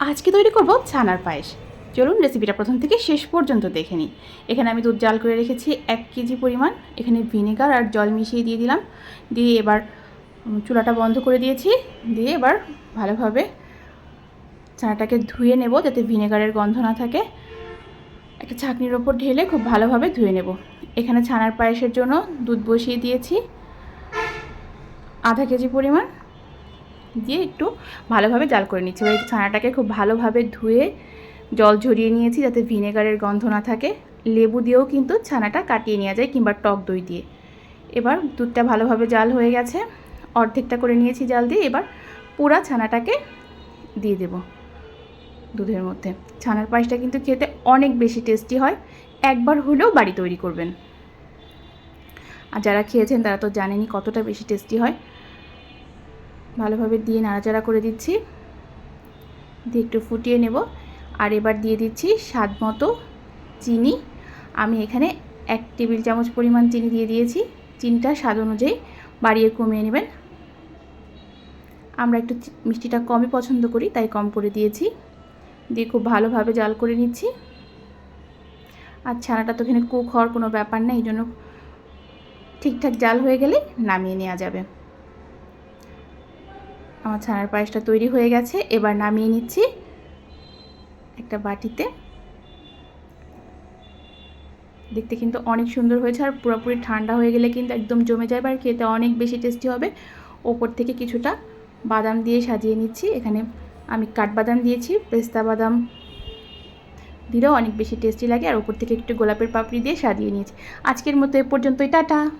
আজকে তৈরি করব ছানার পায়েস। চলুন রেসিপিটা প্রথম থেকে শেষ পর্যন্ত দেখে নিই। এখানে আমি দুধ জাল করে রেখেছি এক কেজি পরিমাণ। এখানে ভিনেগার আর জল মিশিয়ে দিয়ে দিলাম। দিয়ে এবার চুলাটা বন্ধ করে দিয়েছি। দিয়ে এবার ভালোভাবে ছানাটাকে ধুয়ে নেব যাতে ভিনেগারের গন্ধ না থাকে। একটা ছাঁকনির ওপর ঢেলে খুব ভালোভাবে ধুয়ে নেব। এখানে ছানার পায়েসের জন্য দুধ বসিয়ে দিয়েছি। আধা কেজি পরিমাণ। দিয়ে একটু ভালোভাবে জাল করে নিচ্ছি। এবার ছানাটাকে খুব ভালোভাবে ধুয়ে জল ঝরিয়ে নিয়েছি যাতে ভিনেগারের গন্ধ না থাকে। লেবু দিয়েও কিন্তু ছানাটা কাটিয়ে নেওয়া যায় কিংবা টক দই দিয়ে। এবার দুধটা ভালোভাবে জাল হয়ে গেছে। অর্ধেকটা করে নিয়েছি জাল দিয়ে এবার পুরা ছানাটাকে দিয়ে দেব দুধের মধ্যে। ছানার পায়েসটা কিন্তু খেতে অনেক বেশি টেস্টি হয়। একবার হলেও বাড়ি তৈরি করবেন। আর যারা খেয়েছেন তারা তো জানেনই কতটা বেশি টেস্টি হয়। ভালোভাবে দিয়ে নাড়াচাড়া করে দিচ্ছি। দিয়ে একটু ফুটিয়ে নেব। আর এবার দিয়ে দিচ্ছি স্বাদ মতো চিনি। আমি এখানে এক টেবিল চামচ পরিমাণ চিনি দিয়ে দিয়েছি। চিনিটা স্বাদ অনুযায়ী বাড়িয়ে কমিয়ে নেবেন। আমরা একটু মিষ্টিটা কমই পছন্দ করি, তাই কম করে দিয়েছি। দিয়ে খুব ভালোভাবে জাল করে নিচ্ছি। আর ছানাটা তো এখানে কুক হওয়ার কোনো ব্যাপার নেই, এই জন্য ঠিকঠাক জাল হয়ে গেলে নামিয়ে নেওয়া যাবে। আমার ছানার পায়েসটা তৈরি হয়ে গেছে। এবার নামিয়ে নিচ্ছি একটা বাটিতে। দেখতে কিন্তু অনেক সুন্দর হয়েছে আর পুরোপুরি ঠান্ডা হয়ে গেলে কিন্তু একদম জমে যায় আর খেতে অনেক বেশি টেস্টি হবে। ওপর থেকে কিছুটা বাদাম দিয়ে সাজিয়ে নিচ্ছি। এখানে আমি কাঠবাদাম দিয়েছি, পেস্তা বাদাম দিলেও অনেক বেশি টেস্টি লাগে। আর ওপর থেকে একটু গোলাপের পাপড়ি দিয়ে সাজিয়ে নিয়েছি। আজকের মতো এ পর্যন্তই, টাটা!